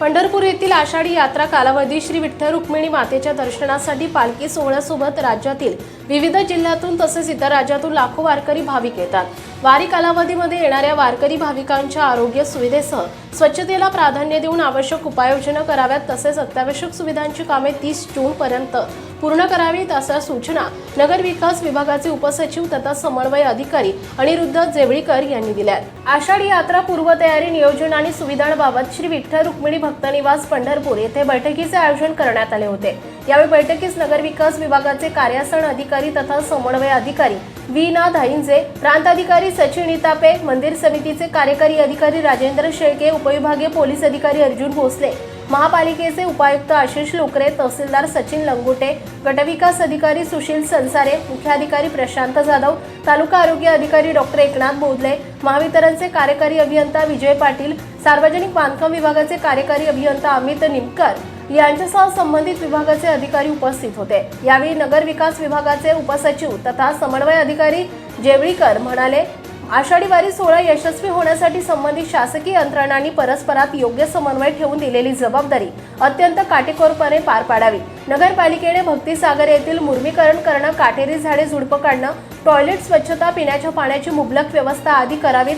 पंढरपूर येथील आषाढी यात्रा कालावधी श्री विठ्ठल रुक्मिणी मातेच्या दर्शनासाठी पालखी सोहळ्यासोबत राज्यातील विविध जिल्ह्यातून तसेच इतर राज्यातून लाखो वारकरी भाविक येतात. वारी कालावधीमध्ये येणाऱ्या वारकरी भाविकांच्या आरोग्य सुविधेसह स्वच्छतेला प्राधान्य देऊन आवश्यक उपाययोजना कराव्यात तसेच अत्यावश्यक सुविधांची कामे तीस जून पर्यंत पूर्ण करावीत अशा सूचना नगर विकास विभागाचे उपसचिव तथा समन्वय अधिकारी अनिरुद्ध जेवळीकर यांनी दिल्या. आषाढी यात्रा पूर्वतयारी नियोजन आणि सुविधांबाबत श्री विठ्ठल रुक्मिणी भक्त निवास पंढरपूर येथे बैठकीचे आयोजन करण्यात आले होते. यावेळी बैठकीस नगर विकास विभागाचे कार्यासन अधिकारी तथा समन्वय अधिकारी वी ना धाईंजे प्रांताधिकारी सचिन इतापे मंदिर समितीचे कार्यकारी अधिकारी राजेंद्र शेळके उपविभागीय पोलीस अधिकारी अर्जुन भोसले महापालिकेचे उपायुक्त आशिष लोकरे तहसीलदार सचिन लंगोटे गटविकास अधिकारी सुशील संसारे मुख्याधिकारी प्रशांत जाधव तालुका आरोग्य अधिकारी डॉक्टर एकनाथ बोधले महावितरणचे कार्यकारी अभियंता विजय पाटील सार्वजनिक बांधकाम विभागाचे कार्यकारी अभियंता अमित निमकर यांच्यासह संबंधित विभागाचे अधिकारी उपस्थित होते. यावेळी नगर विकास विभागाचे उपसचिव तथा समन्वय अधिकारी जेवळीकर म्हणाले आषाढी वारी सोहळा यशस्वी होण्यासाठी संबंधित शासकीय यंत्रणांनी परस्परात योग्य समन्वय ठेवून दिलेली जबाबदारी अत्यंत काटेकोरपणे पार पाडावी. नगरपालिकेने भक्तिसागर येथील मुर्मीकरण करणं काटेरी झाडे झुडपं काढणं टॉयलेट स्वच्छता पिण्याच्या पाण्याची मुबलक व्यवस्था आदी करावीत.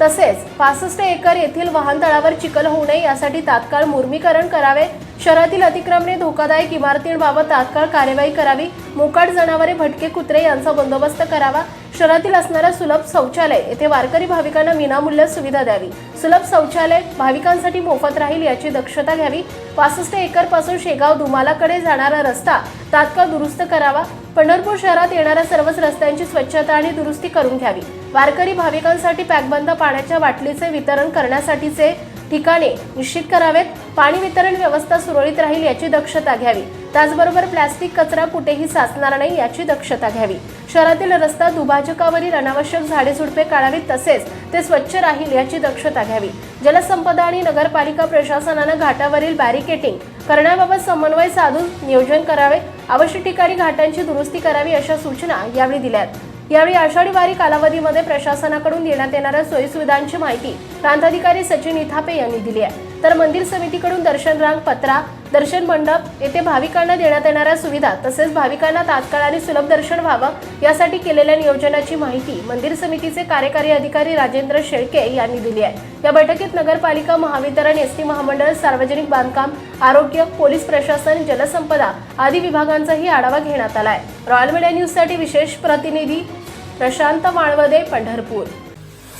तसेच पासष्ट एकर येथील वाहनतळावर चिखल होऊ नये यासाठी तात्काळ मुर्मीकरण करावे. शहरातील अतिक्रमणे धोकादायक इमारतींबाबत तात्काळ कार्यवाही करावी. मोकाट जनावरे भटके कुत्रे यांचा बंदोबस्त करावा. शहरातील असणाऱ्या सुलभ शौचालय येथे वारकरी भाविकांना विनामूल्य सुविधा द्यावी. सुलभ शौचालय भाविकांसाठी मोफत राहील याची दक्षता घ्यावी. पासष्ट एकरपासून शेगाव दुमालाकडे जाणारा रस्ता तात्काळ दुरुस्त करावा. पंढरपूर शहरात येणाऱ्या सर्वच रस्त्यांची स्वच्छता आणि दुरुस्ती करून घ्यावी. वारकरी भाविकांसाठी पॅकबंद पाण्याच्या बाटलीचे वितरण करण्यासाठीचे ठिकाणे निश्चित करावेत. पाणी वितरण व्यवस्था सुरळीत राहील याची दक्षता घ्यावी. त्याचबरोबर प्लॅस्टिक कचरा कुठेही साचणार नाही याची दक्षता घ्यावी. शहरातील रस्ता दुभाजकावरील अनावश्यक झाडे झुडपे काढावीत तसेच ते स्वच्छ राहील याची दक्षता घ्यावी. जलसंपदा आणि नगरपालिका प्रशासनानं घाटावरील बॅरिकेटिंग करण्याबाबत समन्वय साधून नियोजन करावे. आवश्यक ठिकाणी घाटांची दुरुस्ती करावी अशा सूचना यावेळी दिल्यात. यावेळी आषाढी वारी कालावधीमध्ये प्रशासनाकडून देण्यात येणाऱ्या सोयीसुविधांची माहिती प्रांताधिकारी सचिन इथापे यांनी दिली आहे. तर मंदिर समितीकडून दर्शन रांग पत्रा दर्शन मंडप येथे भाविकांना देण्यात येणाऱ्या सुविधा तसेच भाविकांना तात्काळ आणि सुलभ दर्शन व्हावं यासाठी केलेल्या नियोजनाची माहिती मंदिर समितीचे कार्यकारी अधिकारी राजेंद्र शेळके यांनी दिली आहे. या बैठकीत नगरपालिका महावितरण एस टी महामंडळ सार्वजनिक बांधकाम आरोग्य पोलीस प्रशासन जलसंपदा आदी विभागांचाही आढावा घेण्यात आला आहे. रॉयल मीडिया न्यूजसाठी विशेष प्रतिनिधी प्रशांत माळवदे पंढरपूर.